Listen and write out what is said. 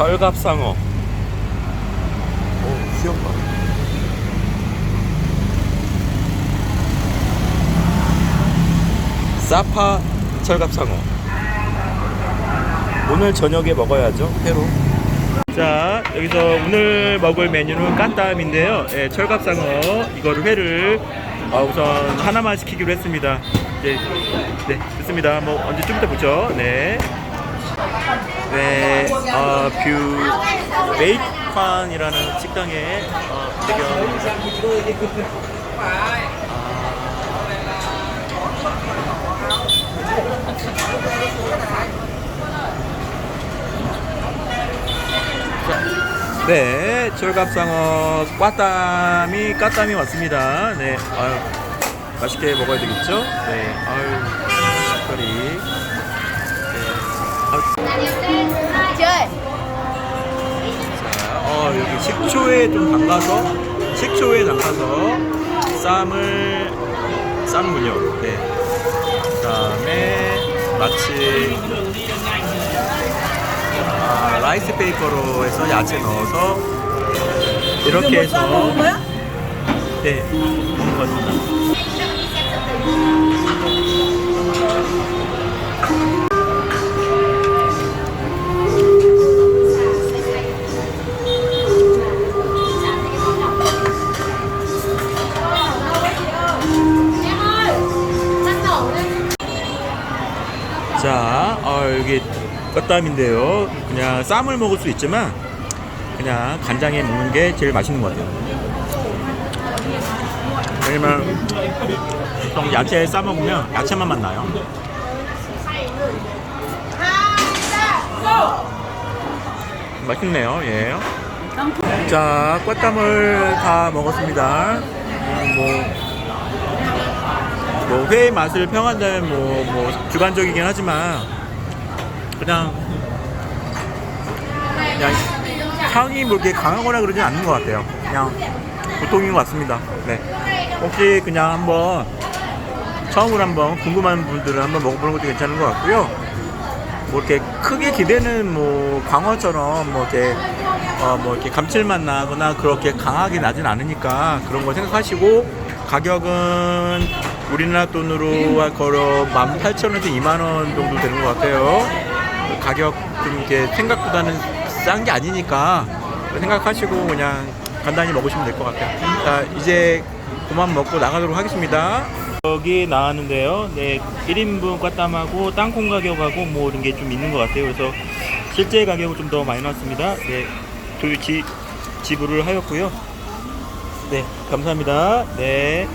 철갑상어. 오, 봐. 사파 철갑상어. 오늘 저녁에 먹어야죠, 회로. 자, 여기서 오늘 먹을 메뉴는 깐땀인데요. 예, 철갑상어 이거를 회를 어, 우선 하나만 시키기로 했습니다. 이제 네, 좋습니다. 뭐 언제 좀 이따 보죠. 네. 네, 어, 뷰 베이컨이라는 식당의 어, 배경입니다. 네, 철갑상어 꽈땀이 까땀이 왔습니다. 네, 아유, 맛있게 먹어야 되겠죠? 네, 아유, 특별히. 네, 아유, 식초에 좀 담가서, 식초에 담가서 쌈을 싸는군요. 네. 그 다음에 마치 아, 라이스 페이퍼로 해서 야채 넣어서 이렇게 해서 네, 먹는 겁니다. 자, 어, 여기 껍담인데요. 그냥 쌈을 먹을 수 있지만 그냥 간장에 먹는 게 제일 맛있는 것 같아요. 왜냐면 보통 야채 싸 먹으면 야채만 맛나요. 맛있네요. 예. 자, 꽃담을 다 먹었습니다. 음, 뭐, 뭐 회의 맛을 평한다면 뭐, 뭐 주관적이긴 하지만 그냥 그냥 향이 뭐 이렇게 강하거나 그러진 않는 것 같아요. 그냥 보통인 것 같습니다. 네. 혹시 그냥 한번 처음으로 한번 궁금한 분들은 한번 먹어보는 것도 괜찮은 것 같고요. 뭐 이렇게 크게 기대는 뭐 광어처럼 뭐 이렇게 어뭐 이렇게 감칠맛 나거나 그렇게 강하게 나진 않으니까 그런 거 생각하시고 가격은 우리나라 돈으로 한 걸어 18,000원에서 2만 원 정도 되는 것 같아요. 가격 좀 이렇게 생각보다는 싼 게 아니니까 생각하시고 그냥 간단히 먹으시면 될 것 같아요. 자, 이제 그만 먹고 나가도록 하겠습니다. 여기 나왔는데요. 네, 1인분 꽈땀하고 땅콩 가격하고 뭐 이런 게 좀 있는 것 같아요. 그래서 실제 가격은 좀 더 많이 나왔습니다. 네, 도 지, 지불을 하였고요. 네, 감사합니다. 네.